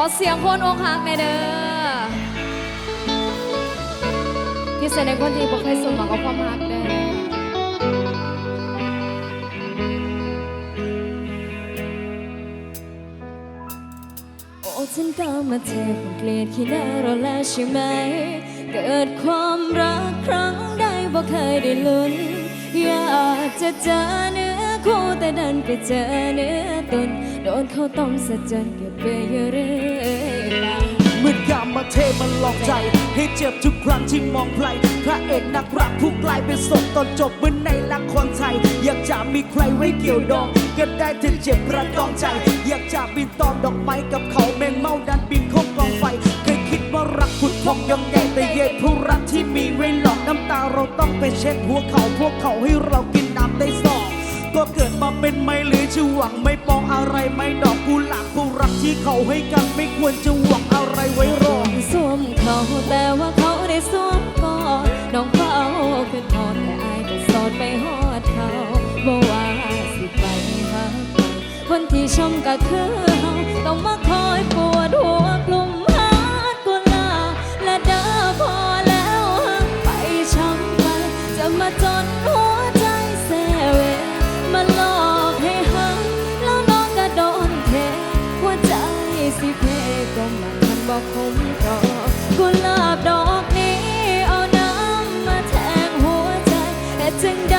อเสียงคนอกหักในเด้อพี่เสนในคนที่บ่เคยสมหวังกับความรักเด้อโอ้ฉันก็มาเทคงเกลียดขี้หน้าเราแล้วใช่ไหม เกิดความรักครั้งใดบ่เคยได้ลุ้น อยากจะเจอเนื้อคู่แต่ดันไปเจอเนื้อตนโดนเขาต้มสะจนเก็บไปอยู่เรื่อย เทมันหลอกใจ ให้เจ็บทุกครั้งที่มองใครพระเอกนักรักผู้กลายเป็นศพตอนจบเหมือนในละครไทย อยากจะมีใครไว้เกี่ยวดอง ก็ได้แต่เจ็บระดองใจ อยากจะบินตอมดอกไม้กับเขาแมงเมาดันบินเข้ากองไฟ เคยคิดว่ารักผุดพองยองใหญ่แต่เย็นผู้รักที่มีไว้หลอกน้ำตาเราต้องไปเช็ดหัวเขาพวกเขาให้เรากินน้ำได้สองก็เกิดมาเป็นไม่หรือจะหวังไม่ปองอะไรไม่ดอกกุหลาบผู้รักที่เขาให้กันไม่ควรจะหวังอะไรไว้รอ สวมเขาแต่ว่าเขาได้สวมก่อนน้องเฝ้าคือทอนแต่อายก็สอดไปหอดเขาบ่ว่าสิไปหาครคนที่ชมก็คือเฮาต้องมาคอยปวดหัวกลุ่มหากุลาและเด้อพอแล้วหักไปช้ำไปจะมาจนหัว เพก็มันมันบอกผมรองกุหลาบดอกนี้เอาน้ำมาแทงหัวใจแต่จึงได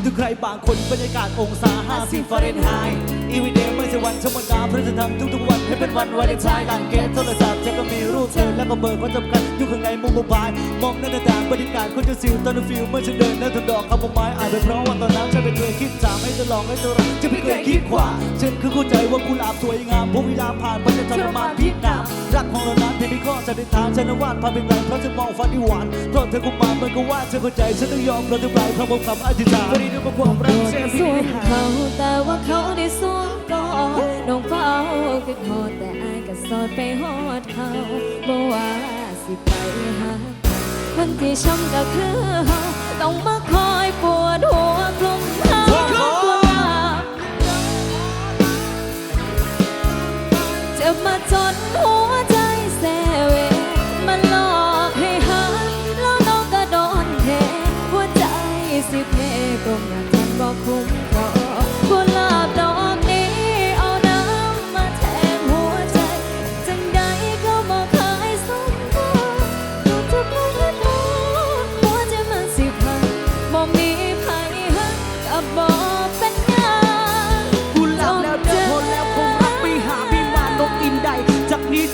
คิดถึงใครบางคนบรรยากาศองศา50ฟาเรนไฮต์อีวีเดย์ไม่ใช่วันธรรมดาเพราะจะทำทุกๆวันให้เป็นวันวาเลนไทน์หลังเกตโทรศัพท์ฉันก็มีรูปเธอแล้วก็เบอร์คนสำคัญอยู่ข้างในมุมโมบายมองหน้าต่างบรรยากาศคนจะสิวตอนฟิลเมื่อฉันเดินหน้าถนนดอกคำ คิดถามให้เธอลองให้เธอรักจะไม่เคยคิดขวาฉันคือเข้าใจว่ากุหลาบสวยงามพวกเวลาผ่านไปจะทรมานพิษนามรักของเรานั้นเพียงมีข้อสันนิษฐานฉันวาดภาพเป็นไรเพราะฉันมองฝันที่หวานเพราะเธอคงมาเหมือนกับว่าเธอเข้าใจฉันต้องยอมเราทุกรายเพราะผมคำอธิษฐานวันนี้ด้วยความรักเสียสพี่วมเขาแต่ว่าเขาได้สวมก่อนน้องเฝ้าคือโทษแต่อายก็สอดไปหอดเขาบ่ว่าสิไปหาคนที่ช้ำก็คือเฮาต้องมาคอ มาจนหัวใจแสเวมาหลอกให้หาแล้วน้องก็โดนเทหัวใจสิเพก็งมันบอก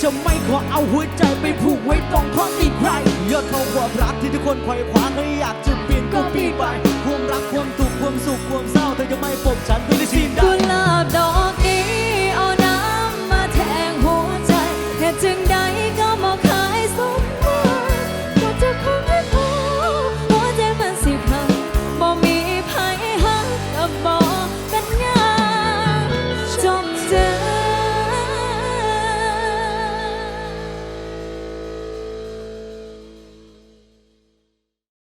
จะไม่ขอเอาหัวใจไปผูกไว้ตรงข้ออีกใครเยอะเขาความรักที่ทุกคนไขว่คว้าก็อยากจะเปลี่ยน